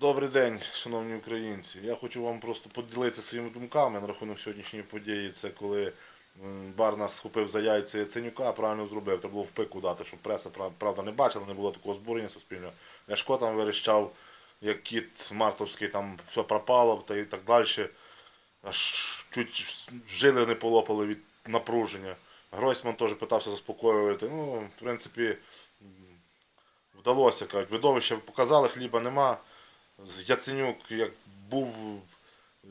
Добрий день, шановні українці. Я хочу вам просто поділитися своїми думками на рахунок сьогоднішньої події. Це коли Барнах схопив за яйця Яценюка, правильно зробив. Треба було в пику дати, щоб преса правда не бачила, не було такого збурення суспільного. Ляшко там верещав, як кіт Мартовський, там все пропало та і так далі. Аж чуть жили не полопали від напруження. Гройсман теж питався заспокоювати. Ну, в принципі, вдалося. Кажуть, видовище показали, хліба нема. Яценюк як був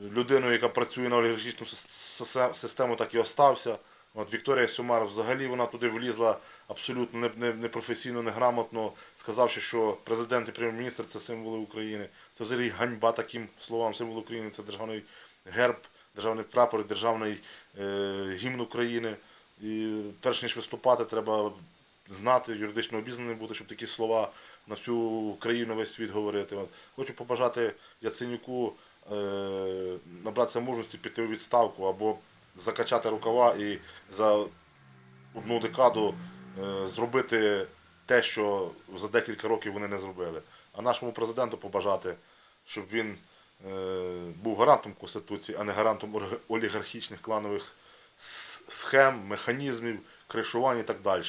людиною, яка працює на олігархічну сис- сис- систему, так і остався. От Вікторія Сюмар взагалі вона туди влізла абсолютно не- не- непрофесійно, неграмотно, сказавши, що президент і прем'єр-міністр це символи України. Це взагалі ганьба таким словам. Символ України це державний герб, державний прапор, державний е, гімн України. І перш ніж виступати, треба знати, юридично обізнаним бути, щоб такі слова на всю країну весь світ говорити. От. Хочу побажати Яценюку е, набратися мужності піти у відставку або закачати рукава і за одну декаду е, зробити те, що за декілька років вони не зробили. А нашому президенту побажати, щоб він е, був гарантом Конституції, а не гарантом олігархічних кланових схем, механізмів, кришувань і так далі.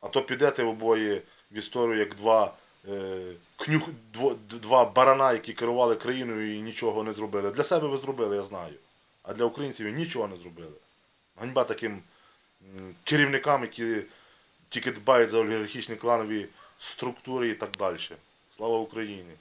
А то підете обоє в історію як два, е, кнюх, дво- два барана, які керували країною і нічого не зробили. Для себе ви зробили, я знаю. А для українців ви нічого не зробили. Ганьба таким керівникам, які тільки дбають за олігархічні кланові структури і так далі. Слава Україні!